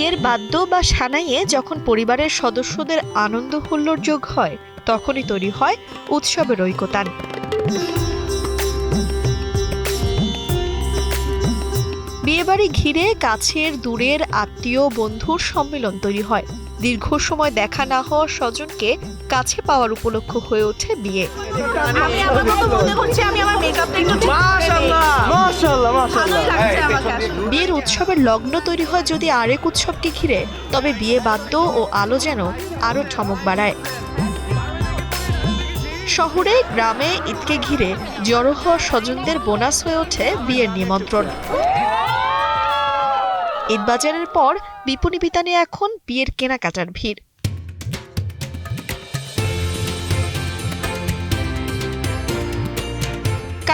বিয়ের বাদ্য বা সানাইয়ে যখন পরিবারের সদস্যদের আনন্দ হুল্লোর যোগ হয়, তখনই তৈরি হয় উৎসবের ঐকতান। বিয়েবাড়ি ঘিরে কাছের, দূরের আত্মীয়, বন্ধুর সম্মিলন তৈরি হয়। দীর্ঘ সময় দেখা না হওয়া স্বজনকে কাছে পাওয়ার উপলক্ষ হয়ে ওঠে বিয়ে। আমি আপাতত মনে করছি আমি আমার মেকআপটা একটু ঠিক মাশাআল্লাহ মাশাআল্লাহ ভালোই লাগছে আমাকে আসলে। বিয়ের উৎসবের লগ্ন তৈরি হয় যদি আরেক উৎসবকে ঘিরে তবে বিয়ে বাদ্য ও আলো যেন আরও ঠমক বাড়ায়। শহরে গ্রামে ঈদকে ঘিরে জড়ো হওয়া স্বজনদের বোনাস হয়ে ওঠে বিয়ের নিমন্ত্রণ। ঈদবাজারের পর বিপণী বিতানে এখন বিয়ের কেনাকাটার ভিড়।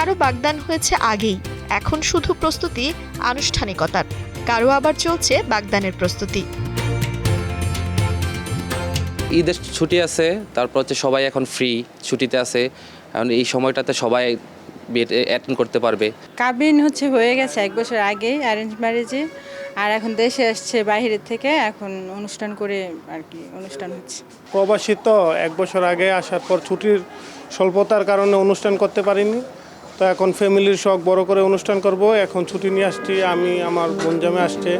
কারও বাগদান হয়েছে আগেই। এখন শুধু প্রস্তুতি আনুষ্ঠানিকতার। কারও আবার চলছে বাগদানের প্রস্তুতি। ঈদের ছুটি আছে তারপর হচ্ছে সবাই এখন ফ্রি ছুটিতে আছে। এখন এই সময়টাতে সবাই অ্যাটেন্ড করতে পারবে। কাবিন হচ্ছে হয়ে গেছে এক বছর আগে অ্যারেঞ্জ ম্যারেজে আর এখন দেশে আসছে বাইরের থেকে এখন অনুষ্ঠান করে আর কি অনুষ্ঠান হচ্ছে। প্রবাসী তো এক বছর আগে আসার পর ছুটির স্বল্পতার কারণে অনুষ্ঠান করতে পারিনি। তো এখন ফ্যামিলির শখ বড় করে অনুষ্ঠান করব। এখন ছুটি নিয়ে আসছি আমি আমার বোনজামে আসছে।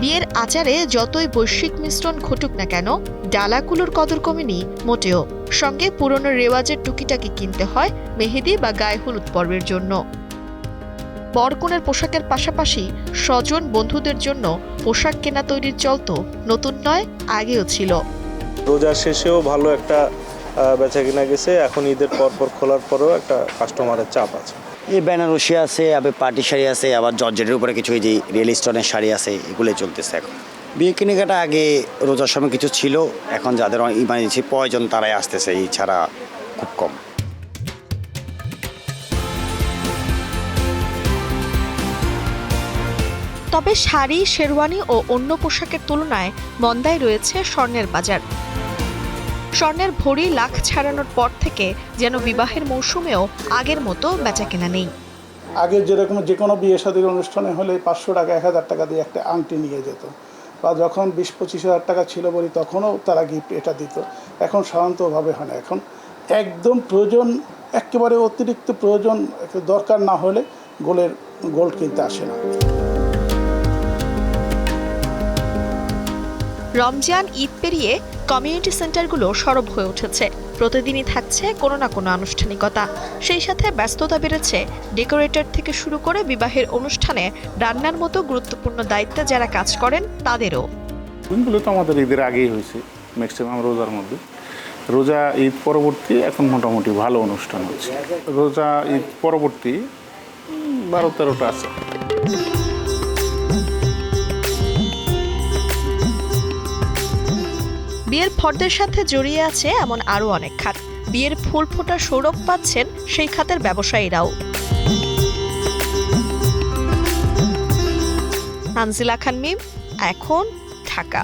বিয়ের আচারে যতই বৈশ্বিক মিশ্রণ ঘটুক না কেন ডালাকুলোর কদর কমেনি মোটেও। সঙ্গে পুরনো রেওয়াজের টুকিটাকি কিনতে হয় মেহেদি বা গায়ে হলুদ পর্বের জন্য। বরকনের পোশাকের পাশাপাশি স্বজন বন্ধুদের জন্য পোশাক কেনা তৈরির চল তো নতুন নয় আগেও ছিল। রোজার শেষেও ভালো একটা বেচা কিনা গেছে। এখন ঈদের পর পর খোলার পরেও একটা কাস্টমারের চাপ আছে। এই বেনারসি আছে আবার পার্টি শাড়ি আছে আবার জর্জেটের উপরে কিছু এই যে রিয়েল স্টোনের শাড়ি আছে এগুলোই চলতেছে এখন। বিয়ে কেনাকাটা আগে রোজার সময় কিছু ছিল এখন যাদের ইমার্জেন্সি প্রয়োজন তারাই আসতেছে এই ছাড়া খুব কম। তবে শাড়ি শেরওয়ানি ও অন্য পোশাকের তুলনায় মন্দায় রয়েছে স্বর্ণের বাজার। স্বর্ণের ভরি লাখ ছাড়ানোর পর থেকে যেন বিবাহের মৌসুমেও আগের মতো বেচাকেনা নেই। আগে যেরকম যে কোনো বিয়ে শাদীর অনুষ্ঠানে হলে পাঁচশো টাকা, এক হাজার টাকা দিয়ে একটা আংটি নিয়ে যেত। বা যখন বিশ, পঁচিশ হাজার টাকা ছিল বলি তখনও তারা গিফট এটা দিত। এখন সাধারণতভাবে হয় না। এখন একদম প্রয়োজন, একেবারে অতিরিক্ত প্রয়োজন দরকার না হলে গোলের, গোল্ড কিনতে আসে না। রমজান, ঈদ পেরিয়ে কমিউনিটি সেন্টারগুলো সরব হয়ে উঠেছে। প্রতিদিনই থাকছে কোনো না কোনো আনুষ্ঠানিকতা। সেই সাথে ব্যস্ততা বেড়েছে ডেকোরেটর থেকে শুরু করে বিবাহের অনুষ্ঠানে রান্নার মতো গুরুত্বপূর্ণ দায়িত্বে যারা কাজ করেন, তাদেরও। দিনগুলো তো আমাদের ঈদের আগেই হয়েছে ম্যাক্সিমাম রোজার মধ্যে। রোজা, ঈদ পরবর্তী এখন মোটামুটি ভালো অনুষ্ঠান হচ্ছে। রোজা, ঈদ পরবর্তী বারো তেরোটা আছে। বিয়ের ফর্দের সাথে জড়িয়ে আছে এমন আরও অনেক খাত। বিয়ের ফুল ফোটা সৌরভ পাচ্ছেন সেই খাতের ব্যবসায়ীরাও। হানজিলা খান মিম, এখন Dhaka.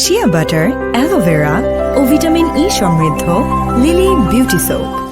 Shea butter aloe vera ও ভিটামিন ই সমৃদ্ধ লিলি বিউটি সোপ